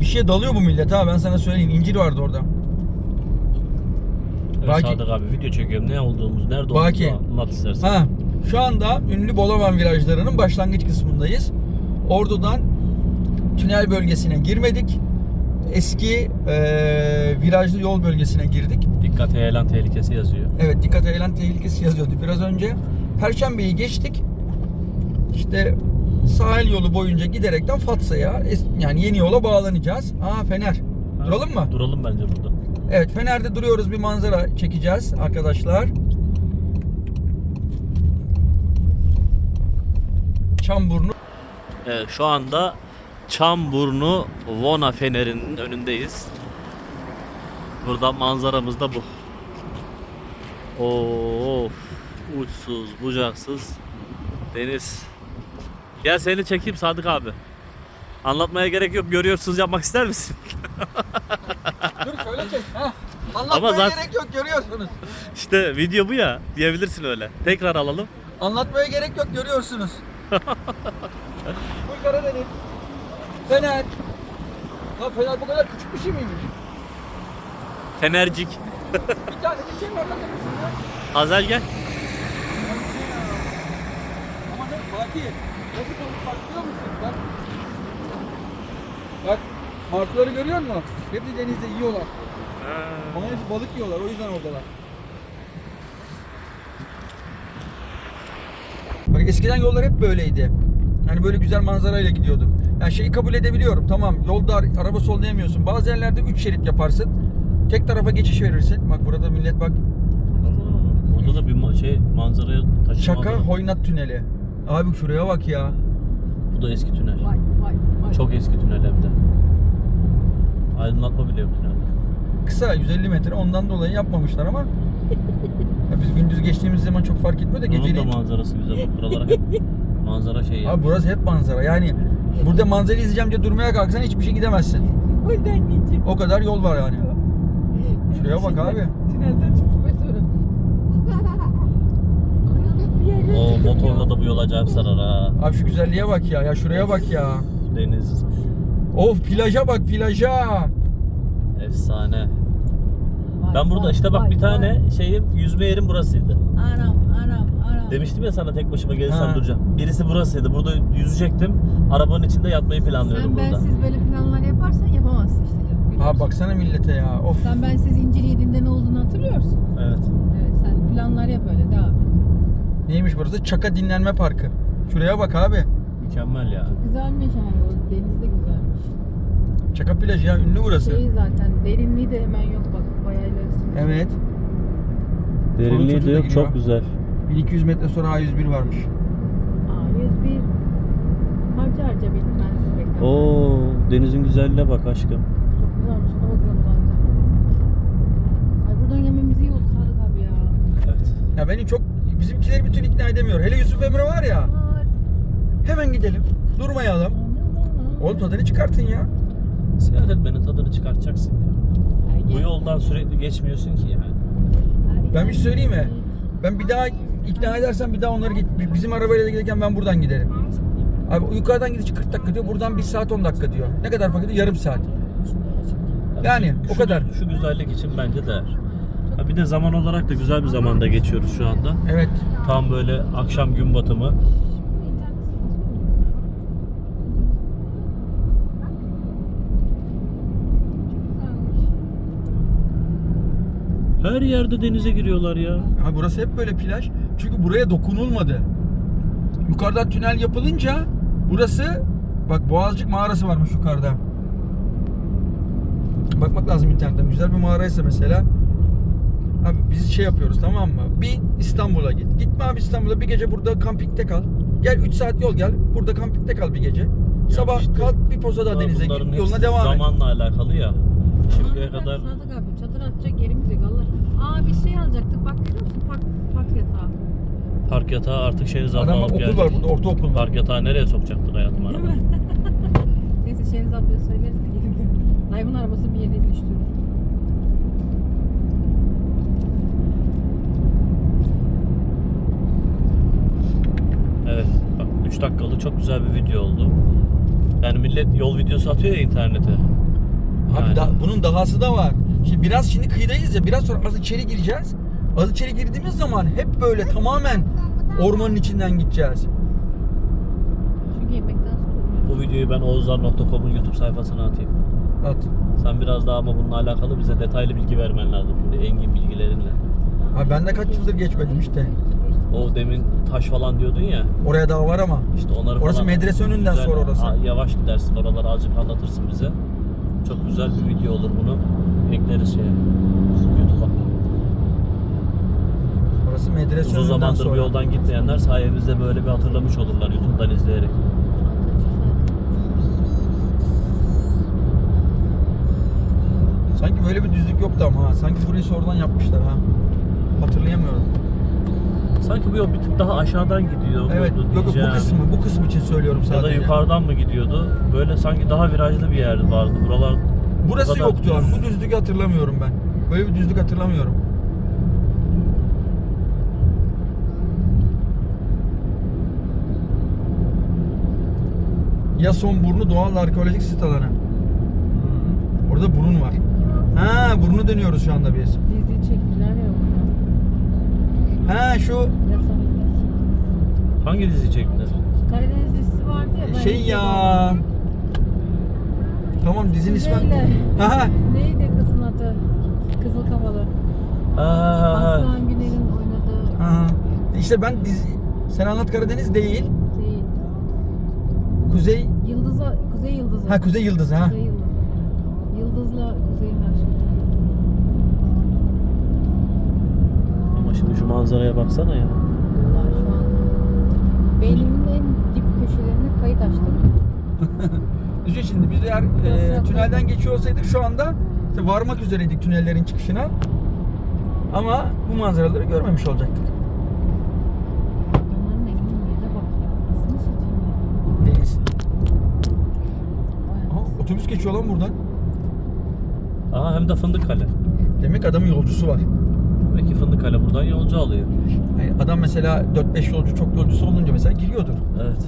Bir şeye dalıyor bu millet ha ben sana söyleyeyim. İncir vardı orada. Evet, Baki- Sadık abi video çekiyorum. Ne olduğumuz, nerede Baki. olduğumuzu anlat istersen. Ha, şu anda ünlü Bolavan virajlarının başlangıç kısmındayız. Ordu'dan tünel bölgesine girmedik. Eski eee, virajlı yol bölgesine girdik. Dikkat heyelan tehlikesi yazıyor. Evet dikkat eylem tehlikesi yazıyordu biraz önce. Perşembeyi geçtik. İşte sahil yolu boyunca giderekten Fatsa'ya yani yeni yola bağlanacağız. Aa Fener. Ha, Duralım mı? Duralım bence burada. Evet Fener'de duruyoruz bir manzara çekeceğiz arkadaşlar. Çamburnu. Evet, şu anda Çamburnu Vona Feneri'nin önündeyiz. Burada manzaramız da bu. Of, uçsuz, bucaksız deniz. Gel seni çekeyim Sadık abi. Anlatmaya gerek yok. Görüyorsunuz yapmak ister misin? Dur şöyle çek. Heh. Anlatmaya Ama zaten- gerek yok görüyorsunuz. İşte video bu ya. Diyebilirsin öyle. Tekrar alalım. Anlatmaya gerek yok görüyorsunuz. Full Karadeniz. Fener. Ya Fener bu kadar küçük bir şey miymiş? Fenercik. Bir tane bir şey mi anlatabilirsin ya? Azel gel. Ama ne Fatih? Balık bak biliyor musun? Bak. Bak. Martıları görüyor musun? Hepsi denizde yiyorlar. Ama hepsi balık yiyorlar o yüzden oradalar. Bak eskiden yollar hep böyleydi. Yani böyle güzel manzarayla gidiyorduk. Yani şeyi kabul edebiliyorum. Tamam yolda ar- araba sollayamıyorsun. Bazı yerlerde 3 şerit yaparsın. Tek tarafa geçiş verirsin. Bak burada millet bak. Burada da bir ma- şey manzaraya taşıma. Şaka. Hoynat Tüneli. Abi şuraya bak ya. Bu da eski tünel. Vay vay vay. Çok eski tünel hem de. Aydınlatma bile yok tünelde. Kısa 150 metre ondan dolayı yapmamışlar ama ya biz gündüz geçtiğimiz zaman çok fark etmiyor da Bunun da geceliğin manzarası güzel. Bak buralara hep manzara şey ya. Abi burası hep manzara. Yani burada manzara izleyeceğim diye durmaya kalksan hiçbir şey gidemezsin. Geçip. O kadar yol var yani. Şuraya bak abi. Tünelden çıktık ve sonra. Bir yerden O çıkıp motorla da bu yol acayip sarar ha. Abi şu güzelliğe bak ya. Ya şuraya bak ya. Deniz Of plaja bak plaja. efsane. Ben burada işte bak bir tane şeyim yüzme yerim burasıydı. Anam anam anam. Demiştim ya sana tek başıma gelirsem Ha. duracağım. Birisi burasıydı. Burada yüzecektim. Arabanın içinde yatmayı planlıyordum Sen burada. bensiz böyle planlar yaparsan yapamazsın işte. canım, Abi baksana millete ya. Of. Sen bensiz incir yediğinde ne olduğunu hatırlıyorsun. Evet. Evet sen planlar yap. Neymiş burası? Çaka Dinlenme Parkı. Şuraya bak abi. Mükemmel ya. Güzelmiş ama o deniz de güzelmiş. Çaka plajı ya ünlü burası. Şey zaten derinliği de hemen yok bak bayağı ilerisi. Evet. Derinliği de yok çok güzel. 1200 metre sonra A101 varmış. Aa 101 harca harca bitmez. Bekle. Oo denizin güzelliğine bak aşkım. Çok güzelmiş ona bakıyorum zaten. Ay buradan gelmemiz iyi oldu Sadık abi ya. Evet. Ya beni çok bizimkileri bütün ikna edemiyor. Hele Yusuf Emre var ya. Hemen gidelim. Durmayalım. Oğlum tadını çıkartın ya. Seyahat etmenin tadını çıkartacaksın ya. Bu yoldan sürekli geçmiyorsun ki yani. Ben bir şey söyleyeyim mi? Ben bir daha ikna edersem bir daha onları git. Bizim arabayla da giderken ben buradan giderim. Abi yukarıdan gidiş 40 dakika diyor. Buradan 1 saat 10 dakika diyor. Ne kadar fark ediyor? Yarım saat. Yani şu- o kadar. Şu güzellik için bence değer. Bir de zaman olarak da güzel bir zamanda geçiyoruz şu anda. Evet. Tam böyle akşam gün batımı. Her yerde denize giriyorlar ya. Ha burası hep böyle plaj. Çünkü buraya dokunulmadı. Yukarıdan tünel yapılınca burası bak Boğazcık mağarası varmış yukarıda. Bakmak lazım internetten. Güzel bir mağaraysa mesela. Abi biz şey yapıyoruz tamam mı? Bir İstanbul'a git. Gitme abi İstanbul'a bir gece burada kampikte kal. Gel 3 saat yol gel. Burada kampikte kal bir gece. Sabah işte kalk bir Pozada Bunlar- denize gir. Yoluna devam et. Zamanla alakalı ya. Şimdiye kadar Sadık abi çadır atacak yerimiz yok Allah. Aa bir şey alacaktık bak görüyor musun? Park, park yatağı. park yatağı artık abla Adam alıp okul gelecek. var burada ortaokul. Park yatağı nereye sokacaktık hayatım araba? Neyse Şeniz ablaya söyleriz de gelir. Dayımın arabası bir yere düştürür. Evet. Bak 3 dakikalık çok güzel bir video oldu. Yani millet yol videosu atıyor ya internete. Abi Aynen. da, bunun dahası da var. Şimdi biraz şimdi kıyıdayız ya biraz sonra az içeri gireceğiz. Az içeri girdiğimiz zaman hep böyle tamamen ormanın içinden gideceğiz. Çünkü yemekten sonra Bu videoyu ben oğuzlar.com'un YouTube sayfasına atayım. At. Sen biraz daha ama bununla alakalı bize detaylı bilgi vermen lazım şimdi engin bilgilerinle. Abi ben de kaç yıldır geçmedim işte. O demin taş falan diyordun ya. Oraya daha var ama. İşte onları Orası falan medrese önünden sonra orası. Yavaş gidersin oraları azıcık anlatırsın bize. Çok güzel bir video olur bunu. Ekleriz şeye. YouTube'a. Orası medrese Uzun önünden zamandır sonra. bu yoldan gitmeyenler sayemizde böyle bir hatırlamış olurlar YouTube'dan izleyerek. Sanki böyle bir düzlük yoktu ama ha. Sanki burayı sonradan yapmışlar ha. Hatırlayamıyorum. Sanki bu yol bir tık daha aşağıdan gidiyor. Evet, yok yok bu kısmı, bu kısmı için söylüyorum Ya da sadece. yukarıdan mı gidiyordu? Böyle sanki daha virajlı bir yer vardı. Buralar Burası bu kadar yoktu abi. düz. Bu düzlüğü hatırlamıyorum ben. Böyle bir düzlük hatırlamıyorum. Yason Burnu Doğal Arkeolojik Sit Alanı. Hmm. Orada burun var. Ha burnu dönüyoruz şu anda biz. Dizi ya orada. Ha şu. Hangi dizi çektiler? Karadeniz dizisi vardı ya. ben şey ya. Tamam dizinin ismi. Neydi kızın adı? Kızıl Kafalı. Aa, Aslan Güner'in oynadığı ha. İşte ben dizi Sen Anlat Karadeniz değil. değil. Kuzey Yıldız'a, Kuzey Yıldızı. Ha Kuzey Yıldızı ha. Kuzey Yıldızı. Yıldız'la Kuzey'in aşkı. ama şimdi şu manzaraya baksana ya. Vallahi şu an beynimin en dip köşelerine kayıt açtım. Düşün şimdi biz eğer e, tünelden geçiyor olsaydık şu anda işte varmak üzereydik tünellerin çıkışına. Ama bu manzaraları görmemiş olacaktık. Onların evinin yerine bak ya. Nasıl satayım ya? Deniz. Vay Aha, anasını. otobüs geçiyor lan buradan. Aha hem de Fındıkkale. Demek adamın yolcusu var. Peki Fındıkkale buradan yolcu alıyor. Yani adam mesela 4-5 yolcu çok yolcusu olunca mesela giriyordur. Evet.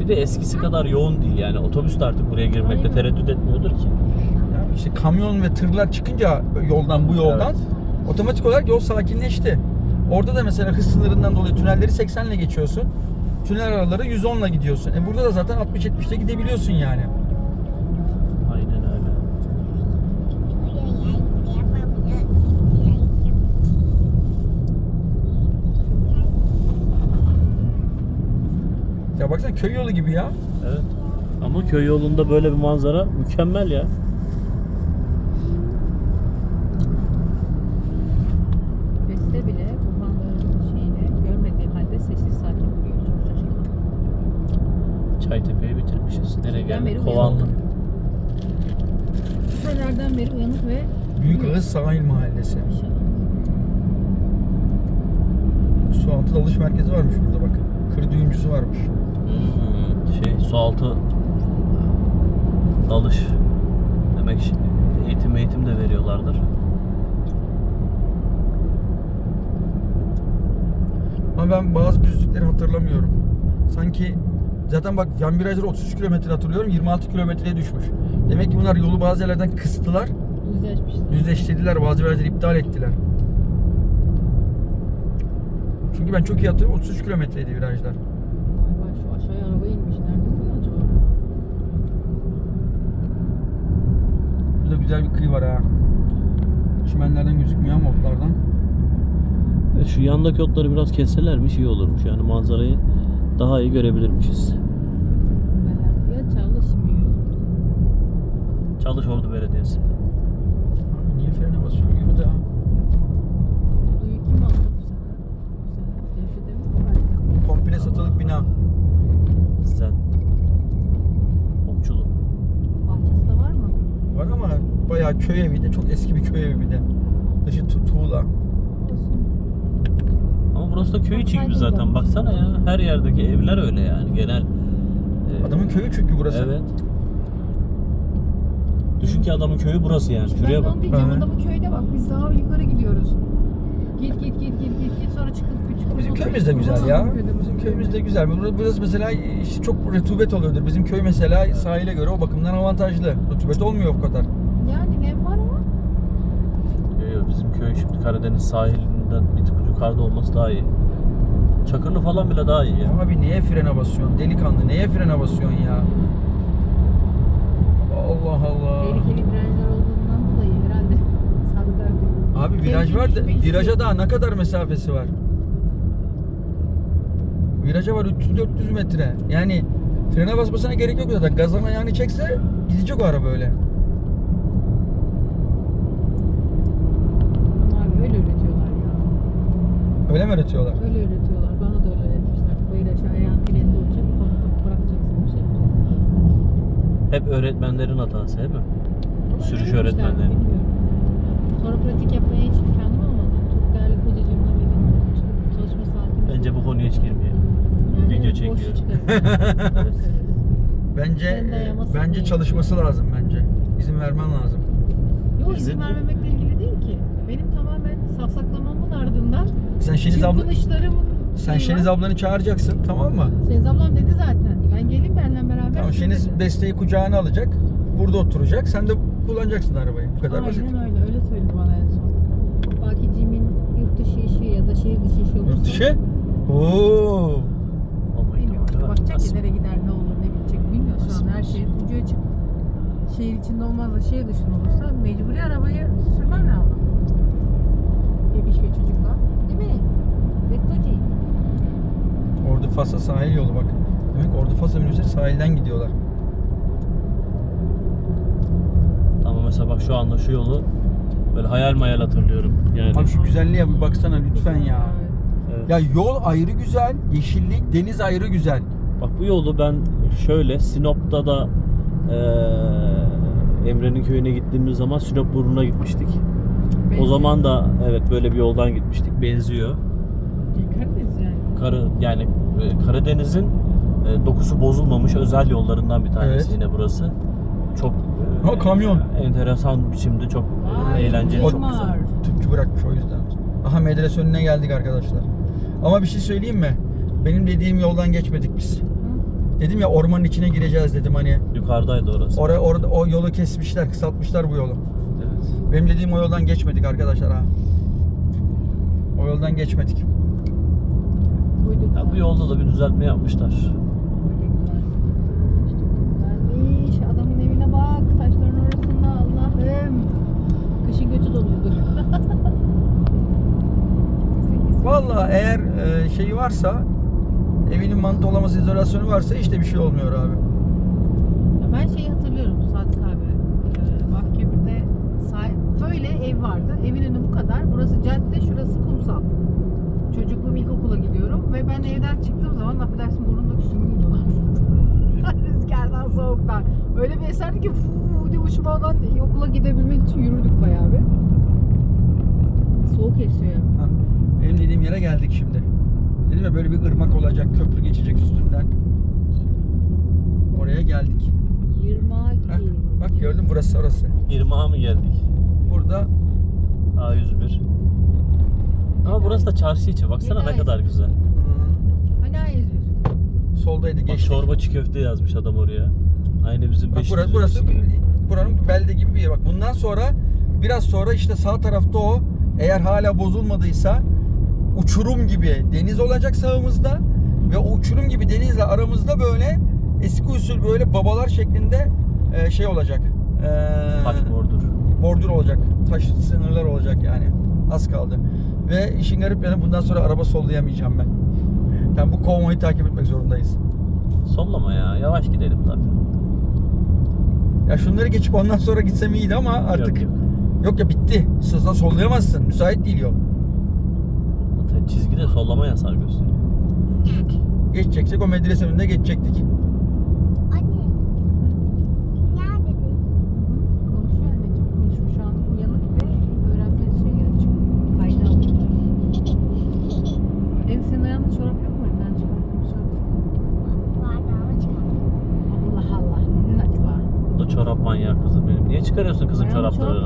Bir de eskisi kadar yoğun değil yani. Otobüs de artık buraya girmekte tereddüt etmiyordur ki. Yani işte kamyon ve tırlar çıkınca yoldan bu yoldan Evet. otomatik olarak yol sakinleşti. Orada da mesela hız sınırından dolayı tünelleri 80 ile geçiyorsun. Tünel araları 110 ile gidiyorsun. E burada da zaten 60-70'te gidebiliyorsun yani. Aynen öyle. Ya baksana köy yolu gibi ya. Evet. Ama köy yolunda böyle bir manzara mükemmel ya. Beste bile kurbanların şeyini görmediği halde sessiz sakin duruyor. Çok şaşkınım. Çaytepe'yi bitirmişiz. Nereye geldik? Kovanlı. uyanık. Senelerden beri uyanık ve Büyük Ağız Sahil Mahallesi. Su altı dalış merkezi varmış burada bak. Kır düğüncüsü varmış. Hmm, şey su altı dalış. Demek eğitim eğitim de veriyorlardır. Ama ben bazı düzlükleri hatırlamıyorum. Sanki zaten bak yan virajları 33 kilometre hatırlıyorum 26 kilometreye düşmüş. Demek ki bunlar yolu bazı yerlerden kıstılar, düzleşmişler. düzleştirdiler, bazı virajları iptal ettiler. Çünkü ben çok iyi hatırlıyorum 33 kilometreydi virajlar. Vay vay şu aşağıya araba inmiş. Nerede bu acaba? Burada güzel bir kıyı var ha. Çimenlerden gözükmüyor ama otlardan. E, Şu yandaki otları biraz kesselermiş iyi olurmuş. Yani manzarayı daha iyi görebilirmişiz. Belediye çalışmıyor. Çalış Ordu Belediyesi. Niye frene basıyor? Yürü de ha. Duyu kim aldı bu sefer? Bu sefer Cevşet'e mi verdi? Komple satılık bina. Sen. Okçulu. Bahçesi de var mı? Var ama bayağı köy evi de çok eski bir köy evi bir de. Dışı tu- tuğla. Ama burası da köy içi gibi zaten. Baksana ya. Her yerdeki evler öyle yani. Genel. e, Adamın köyü çünkü burası. Evet. Düşün ki adamın köyü burası yani. Şuraya ben bak. onu diyeceğim hı. adamın köyde bak biz daha yukarı gidiyoruz. Git git git git git git sonra çıkıp küçük Bizim köyümüz de güzel ya. Bizim köyümüz de güzel. Burası, burası mesela işte çok rutubet oluyordur. Bizim köy mesela sahile göre o bakımdan avantajlı. Rutubet olmuyor o kadar. Yani nem var ama Yok, köy şimdi Karadeniz sahilinden bir tık yukarıda olması daha iyi. Çakırlı falan bile daha iyi ya. Abi neye frene basıyorsun? Delikanlı neye frene basıyorsun ya? Allah Allah. tehlikeli virajlar olduğundan dolayı herhalde Sadık abi. Abi viraj var da Tehlikeli viraja daha ne kadar mesafesi var? Viraja var 300-400 metre. Yani frene basmasına gerek yok zaten. Gazdan ayağını çekse gidecek o araba öyle. Ama abi öyle üretiyorlar ya. Öyle mi öğretiyorlar? Öyle üretiyorlar. Bana da öyle öğretmişler. Bayır aşağı ayağın frende olacak. Ufak bırakacaksın bir şey. Hep öğretmenlerin hatası değil mi? Sürüş Öyle demişler, öğretmenleri. bilmiyorum. Sonra pratik yapmaya hiç imkanım olmadı. Çok değerli kocacığımla benim çalışma saatimiz. Bence bu konuya hiç girmeyelim. Yani video boş çekiyor. çıkarım. Bence bence çalışması lazım bence. İzin vermen lazım. Yok izin vermemekle ilgili değil ki. Benim tamamen safsaklamamın ardından Sen Şeniz abla sen Şeniz ablanı çağıracaksın tamam mı? Şeniz ablam dedi zaten. Ben geleyim benimle beraber. Tamam Şeniz dedi. desteği kucağına alacak. Burada oturacak. Sen de kullanacaksın arabayı. Bu kadar Aynen basit. öyle. Öyle söyledi bana en son. Bakicimin yurt dışı işi ya da şehir dışı işi olursa. Yurt dışı? Oo. Bilmiyorum. var. Bakacak ki nereye gider ne olur ne bitecek bilmiyor şu an her şey ucu açık. Şehir içinde olmaz da şehir dışında olursa mecburi arabayı sürmen lazım. Bebiş ve çocuklar. Mi? Bektoci. Ordu Fas'a sahil yolu bak. Demek Ordu Fas'a minibüsleri sahilden gidiyorlar. Ama mesela bak şu anda şu yolu böyle hayal mayal hatırlıyorum. Yani Abi şu güzelliğe bir baksana lütfen ya. Evet. Ya yol ayrı güzel, yeşillik, deniz ayrı güzel. Bak bu yolu ben şöyle Sinop'ta da eee, Emre'nin köyüne gittiğimiz zaman Sinop burnuna gitmiştik. O zaman da evet böyle bir yoldan gitmiştik. Benziyor. Karadeniz yani. Karı yani e, Karadeniz'in e, dokusu bozulmamış özel yollarından bir tanesi Evet. yine burası. Çok e, Ha, kamyon. enteresan biçimde çok e, Vay, eğlenceli, çok güzel. Tüpçü bırakmış o yüzden. Aha medrese önüne geldik arkadaşlar. Ama bir şey söyleyeyim mi? Benim dediğim yoldan geçmedik biz. Dedim ya ormanın içine gireceğiz dedim hani. Yukarıdaydı orası. Oraya orada o yolu kesmişler, kısaltmışlar bu yolu. Benim dediğim o yoldan geçmedik arkadaşlar ha. O yoldan geçmedik. Ya bu yolda da bir düzeltme yapmışlar. Güzelmiş. Adamın evine bak. Taşların arasında Allah'ım. Kışın götü doluyordur. Vallahi eğer e, şeyi varsa evinin mantolaması izolasyonu varsa işte bir şey olmuyor abi. Ya ben şeyi hatırlıyorum Sadık abi. Ee, Mahkemir'de sah- böyle ev vardı. Evin önü bu kadar. Burası cadde, şurası kumsal. Çocukluğum ilkokula gidiyorum ve ben evden çıktığım zaman affedersin burnumdaki sümüğüm dolar. Rüzgardan, soğuktan. Öyle bir eserdi ki fuu diye uçmadan okula gidebilmek için yürüdük bayağı bir. Soğuk esiyor ya. Ha, benim dediğim yere geldik şimdi. Dedim ya böyle bir ırmak olacak, köprü geçecek üstünden. Oraya geldik. Gidelim. bak gördün burası orası. 20'a mı geldik? Burada A101. Ama burası da çarşı içi. Baksana ne kadar güzel. Hala ezir. soldaydı Bak geçtik. çorba çiğ köfte yazmış adam oraya. Aynı bizim Bak 500 burası, burası gibi. buranın belde gibi bir yer. Bak bundan sonra biraz sonra işte sağ tarafta o eğer hala bozulmadıysa uçurum gibi deniz olacak sağımızda ve o uçurum gibi denizle aramızda böyle eski usul böyle babalar şeklinde e, şey olacak. E, Taş bordur. Bordür olacak. Taş sınırlar olacak yani. Az kaldı. Ve işin garip yanı bundan sonra araba sollayamayacağım ben. Yani bu konvoyu takip etmek zorundayız. Sollama ya. Yavaş gidelim zaten. Ya şunları geçip ondan sonra gitsem iyiydi ama artık Yok, yok, yok. ya bitti. Sızla sollayamazsın. Müsait değil yol. Zaten çizgide sollama yasağı gösteriyor. Geçeceksek o medrese önünde geçecektik. tarafta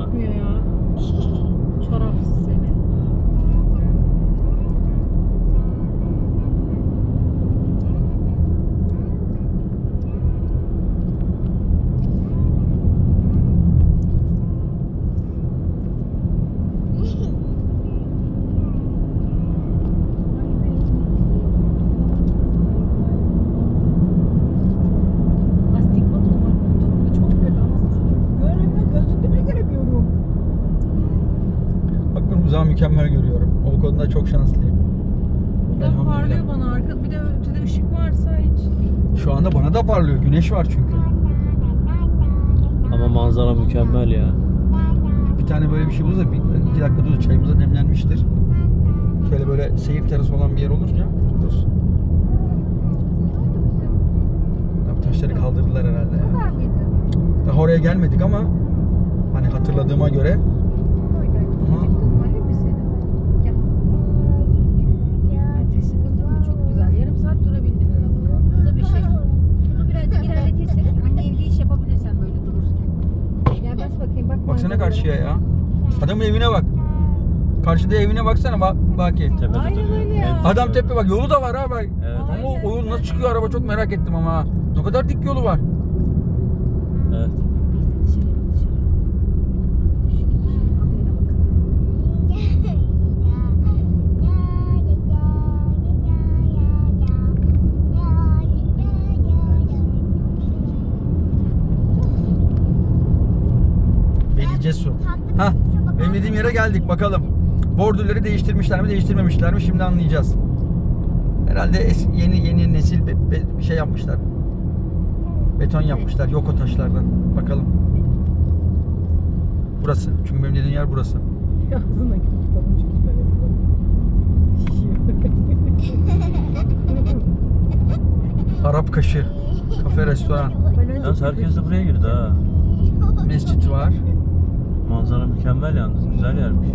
mükemmel görüyorum. O konuda çok şanslıyım. Elhamdülillah. parlıyor bana. Arka bir de ötede ışık varsa hiç. Şu anda bana da parlıyor. Güneş var çünkü. Ama manzara mükemmel ya. Bir tane böyle bir şey bulursak bir iki dakika dur çayımıza demlenmiştir. Şöyle böyle seyir terası olan bir yer olursa dururuz. Ya bu taşları kaldırdılar herhalde ya. Daha oraya gelmedik ama hani hatırladığıma göre Ama- Alayım mı seni? Gel. Artık sıkıntı mı? Çok güzel. Yarım saat durabildim en azından. Bu da bir şey. Bunu birazcık ilerletirsek anne evde iş yapabilirsen böyle durursun. Gel bas bakayım bak. Baksana karşıya ya. Adamın evine bak. Karşıda evine baksana bak Baki. Tepede Aynen duruyor. öyle ya. En Adam tepe bak yolu da var ha bak. Evet. Ama o, o yol nasıl çıkıyor araba çok merak ettim ama. ha. Ne kadar dik yolu var. Evet. Dışarı bak dışarı. Belicesu. Ha, benim dediğim yere geldik bakalım. Bordürleri değiştirmişler mi değiştirmemişler mi şimdi anlayacağız. Herhalde es- yeni yeni nesil be- be- bir şey yapmışlar. Beton yapmışlar yok o taşlardan. Bakalım. Burası. Çünkü benim dediğim yer burası. Ağzına böyle Arap kaşı. Kafe restoran. Yalnız herkes de buraya girdi ha. Mescit var. Manzara mükemmel yalnız. Güzel yermiş.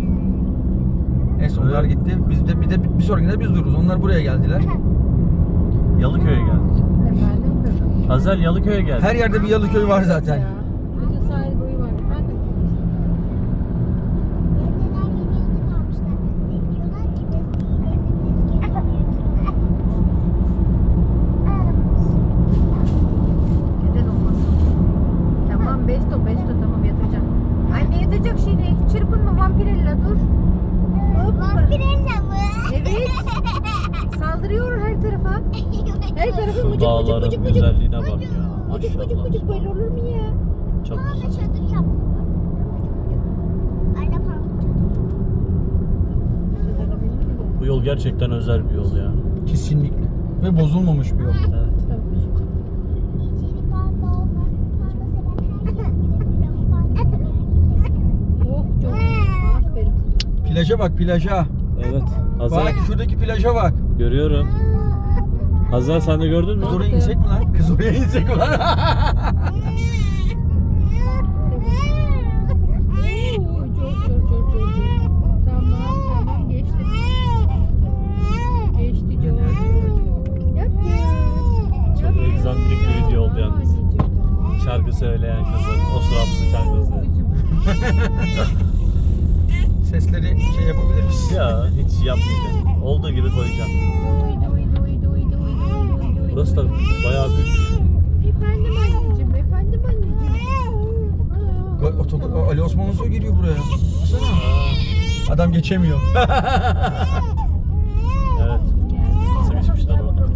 Neyse onlar Evet. gitti. Biz de bir de bir sonrakinde biz dururuz. Onlar buraya geldiler. Yalıköy'e geldik. Efendim kızım. Yalıköy'e geldik. Her yerde bir Yalıköy var zaten. Ya. Bütün sahil boyu var. Efendim. Neden olmasın? Tamam besto besto tamam yatacağım. Anne yatacak şimdi. Çırpınma vampirella dur. Hoppa. Evet. Saldırıyor her tarafa. Her tarafı Şu mıcık mıcık dağların mıcık mıcık. güzelliğine bak ya. Mıcık mıcık Maşallah. mıcık böyle olur mu ya? Çok güzel. çadır yap. Anne pamuk çadır. Bu yol gerçekten özel bir yol ya. Kesinlikle. Yol. Evet. Plaja bak plaja. Evet. Hazel Bak şuradaki plaja bak. görüyorum. Hazel sen de gördün mü? Kız oraya insek mi lan? Kız oraya insek mi lan? Oo, çok çok çok çok çok. Tamam tamam geçti. Geçti çok çok. Yaptı. Çok egzantrik bir video oldu yalnız. Anneciğim. Şarkı söyleyen kızı, o surat sıçan kızı. Sesleri şey yapabilir misin? Ya hiç yapmayacağım. Olduğu gibi koyacağım. Burası da bayağı büyük. Efendim anneciğim, efendim anneciğim. Go- Oto- o- Ali Osman Ulus'a giriyor buraya. Baksana. Adam geçemiyor. Evet. Sıkışmışlar orada.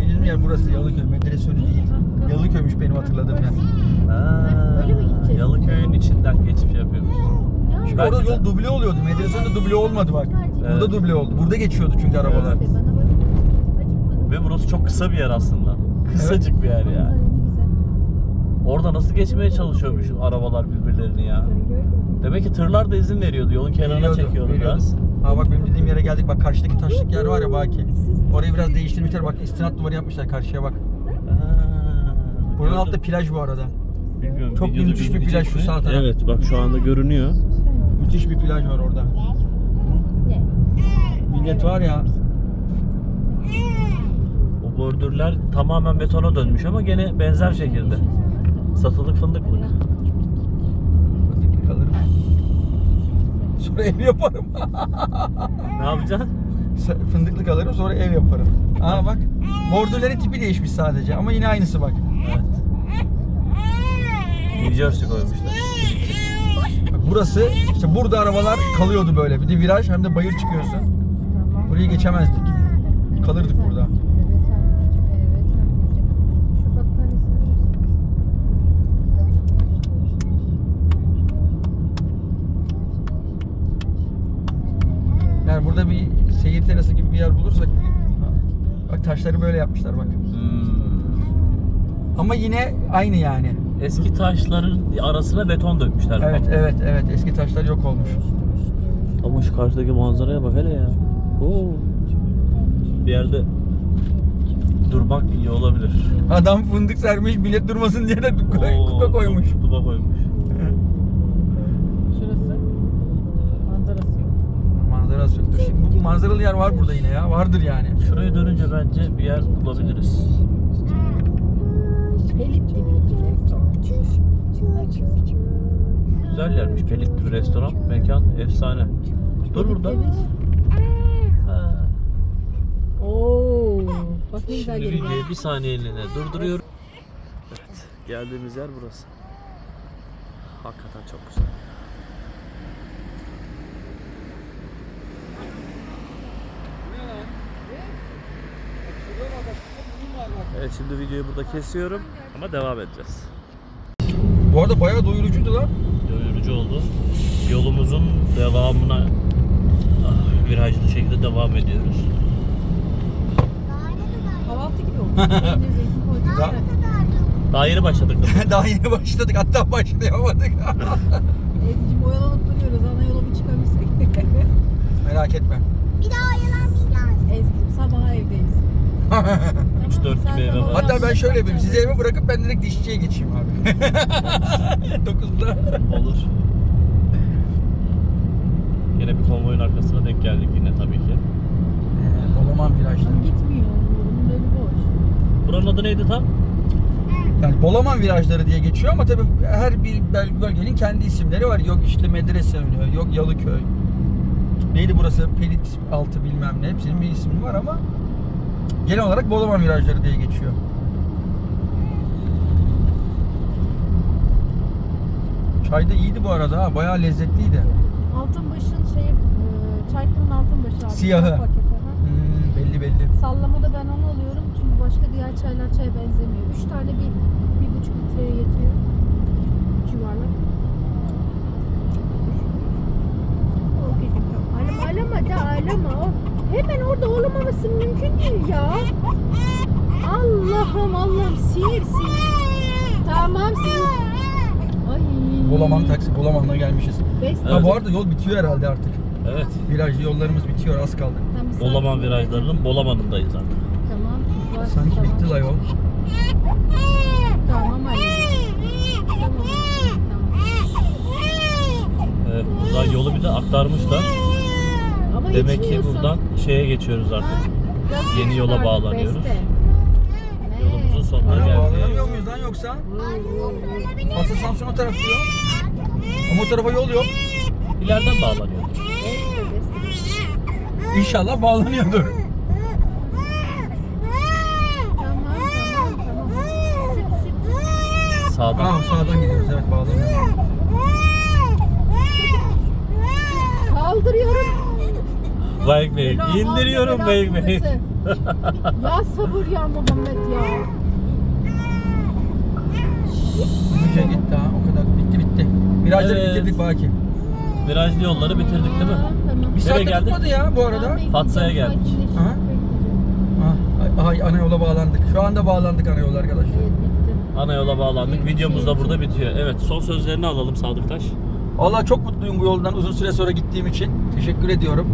Dediğim yer burası Yalıköy. Medrese önü değil. Yalıköy'müş benim hatırladığım yer. Ha, Öyle mi gideceğiz? Yalıköy'ün içinden geçiş yapıyormuş. Çünkü Belki orada de. yol duble oluyordu. Medresenin de duble olmadı bak. Burada Evet. duble oldu. Burada geçiyordu çünkü arabalar. İşte bana bak. Acıkmadı. Ve burası çok kısa bir yer aslında. Kısacık bir yer ya. Orada nasıl geçmeye çalışıyormuş arabalar birbirlerini ya. Demek ki tırlar da izin veriyordu. Yolun kenarına Veriyordu, çekiyordu veriyordu. biraz. Ha bak benim dediğim yere geldik. Bak karşıdaki taşlık yer var ya Baki. Orayı biraz değiştirmişler. Bak istinat duvarı yapmışlar karşıya bak. Buranın gördüm. altta plaj bu arada. Bilmiyorum, Çok videoda müthiş bir plaj şu mi? sağ taraf. Evet bak şu anda görünüyor. Müthiş bir plaj var orada. Ne? Millet var ya. O bordürler tamamen betona dönmüş ama gene benzer şekilde. Satılık fındıklık. Fındıklı kalırım. Sonra ev yaparım. Ne yapacaksın? Fındıklı kalırım sonra ev yaparım. Aa bak. Bordürlerin tipi değişmiş sadece ama yine aynısı bak. Evet. New Jersey koymuşlar. Bak burası işte burada arabalar kalıyordu böyle. Bir de viraj hem de bayır çıkıyorsun. Burayı geçemezdik. Kalırdık burada. Şu battaniyesini verir misiniz? terası gibi bir yer bulursak. Bak taşları böyle yapmışlar bak. Hmm. Ama yine aynı yani. Eski taşların arasına beton dökmüşler. Evet evet evet eski taşlar yok olmuş. Ama şu karşıdaki manzaraya bak hele ya. Oo. Bir yerde durmak iyi olabilir. Adam fındık sermiş millet durmasın diye de Oo, kuka koymuş. Kuka koymuş. Şurası manzarası yok. Manzarası yoktur. Şimdi bu manzaralı yer var burada yine ya. Vardır yani. Şuraya dönünce bence bir yer bulabiliriz. Pelit gibi bir restoran. Güzel yermiş. Pelit bir restoran. Mekan efsane. Dur burada. Ha. Oo. Bak ne güzel Şimdi geliyor. videoyu bir saniyeliğine durduruyorum. Evet. Geldiğimiz yer burası. Hakikaten çok güzel. Evet şimdi videoyu burada kesiyorum ama devam edeceğiz. Bu arada bayağı doyurucuydu lan. Doyurucu oldu. Yolumuzun devamına ah, virajlı şekilde devam ediyoruz. Kahvaltı gibi oldu. Daha yeni başladık. da. Daha yeni başladık. Hatta başlayamadık. Ezgi'cim oyalanıp duruyoruz. Ana yola bir çıkabilsek. Merak etme. Bir daha oyalanmayacağız. Ezgi'cim sabaha evdeyiz. Üç, dört sen gibi eve var. Hatta ben şöyle yapayım. Sizi eve bırakıp ben direkt dişçiye geçeyim abi. 9'da. Olur. Yine bir konvoyun arkasına denk geldik yine tabii ki. Bolaman virajları. Gitmiyor. Bunun önü boş. Buranın adı neydi tam? Yani Bolaman virajları diye geçiyor ama tabii her bir bölgenin kendi isimleri var. Yok işte medrese önü, yok Yalıköy. Neydi burası? Pelit altı bilmem ne. Hepsinin bir ismi var ama genel olarak Bolaman virajları diye geçiyor. Çay da iyiydi bu arada ha. Bayağı lezzetliydi. Altınbaş'ın şey, e, Çaykırı'nın Altınbaşı abi. Siyahı. Paketi, ha. Hmm, belli belli. Sallamada ben onu alıyorum çünkü başka diğer çaylar çaya benzemiyor. Üç tane bir, bir buçuk litreye yetiyor. Üç yuvarlak. O top. Ağlama ağlama da ağlama. O hemen orada olamaması mümkün değil ya. Allah'ım Allah'ım sinir sinir. Tamam sinir. Ay. Bolaman taksi, Bolaman'la gelmişiz. Beste. Ha bu arada yol bitiyor herhalde artık. Evet. Virajlı yollarımız bitiyor az kaldı. Tamam, Bolaman sakin ol. virajlarının Bolaman'ındayız artık. Tamam. var, Sanki tamam. bitti la yol. Tamam anneciğim. Tamam. Tamam. Evet. Buradan yolu bir de aktarmışlar. Ama Demek ki buradan şeye geçiyoruz artık. Biraz yeni yola bağlanıyoruz. beste. Yolumuzun sonuna Ana geldik. bağlanamıyor muyuz lan yoksa? Fatih Samsun o taraf diyor. Ama o tarafa yol yok. İleriden bağlanıyor. Beste, beste. İnşallah bağlanıyordur. Tamam, tamam. Sağdan. Aa sağdan gidiyoruz evet bağlanıyor. Kaldırıyorum. Bayık Bey. Bela, İndiriyorum Bayık Bey. ya sabır ya Muhammed ya. Hızlıca gitti ha o kadar. Bitti bitti. Virajları Evet. bitirdik Baki. Virajlı yolları bitirdik değil mi? Bir Nereye saatte geldik? tutmadı ya bu arada. Fatsa'ya geldik. Aha. Ah, ay, ay, ana yola bağlandık. Şu anda bağlandık ana yola arkadaşlar. Evet, bitti. Ana yola bağlandık. Videomuz da burada bitiyor. Evet son sözlerini alalım Sadık Taş. Vallahi çok mutluyum bu yoldan uzun süre sonra gittiğim için. Teşekkür ediyorum.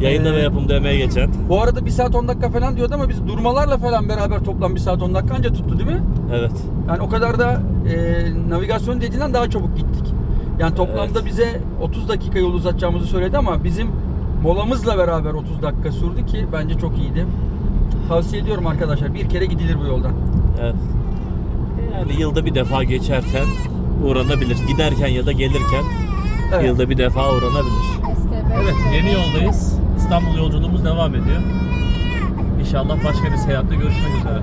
Yayında ve yapımda emeği geçen. Bu arada 1 saat 10 dakika falan diyordu ama biz durmalarla falan beraber toplam 1 saat 10 dakika anca tuttu değil mi? Evet. Yani o kadar da e, navigasyon dediğinden daha çabuk gittik. Yani toplamda Evet. bize 30 dakika yol uzatacağımızı söyledi ama bizim molamızla beraber 30 dakika sürdü ki bence çok iyiydi. Tavsiye ediyorum arkadaşlar. Bir kere gidilir bu yoldan. Evet. Yani yılda bir defa geçerken uğranabilir. Giderken ya da gelirken Evet. yılda bir defa uğranabilir. Evet yeni yoldayız. İstanbul yolculuğumuz devam ediyor. İnşallah başka bir seyahatte görüşmek üzere.